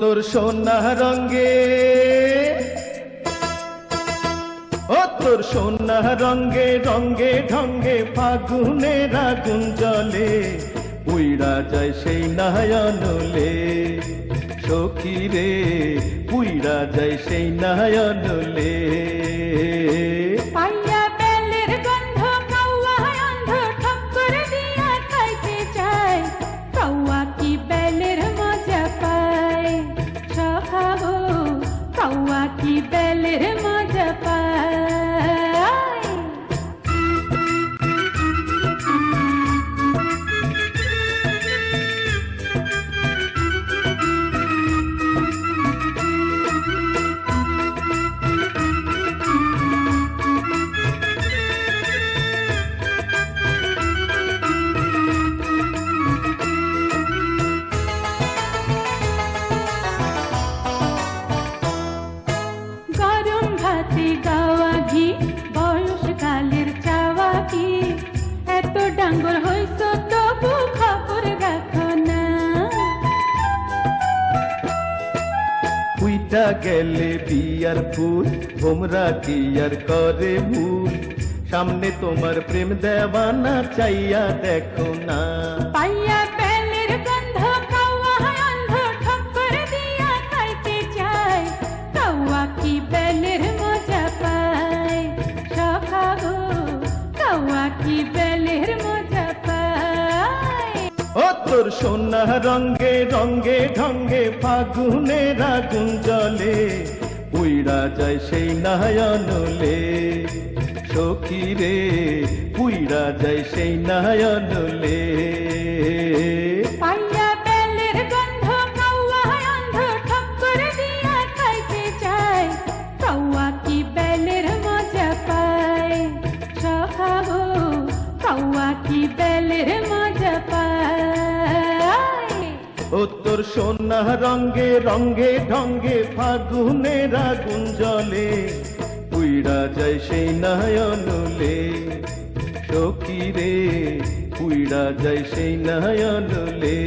তোর সোনা রঙ্গে ও তোর সোনা রঙ্গে রঙ্গে ঢঙ্গে ফাগুনের আগুন জলে। উইরা যায় সেই নয়নলে সখী রে উইরা যায় সেই নয়নলে কি বেলের মজা পায় ভাতে গাওয়া ঘি বয়সকালের চাওয়া কি? এত ডাঙ্গর হইছ তবু খবর রাখো না। উইটা গেলে বিয়ার ফুল তোমরা কি আর করে ভুল সামনে তোমার প্রেম দেওয়ানা চাইয়া দেখো না। পাইয়া বেলের গন্ধ তোর সোনা রঙ্গে রঙ্গে ঢঙ্গে ফাগুনের আগুন জলে উইরা যায় সেই নয়নলে সখী রে উইরা যায় সেই নয়নলে পাইয়া বেলের ও তোর সোনা রঙ্গে রঙ্গে ঢঙ্গে ফাগুনের আগুন জলে। পুইড়া যায় সেই নয়নলে। সখী রে উইরা যায় সেই নয়নলে।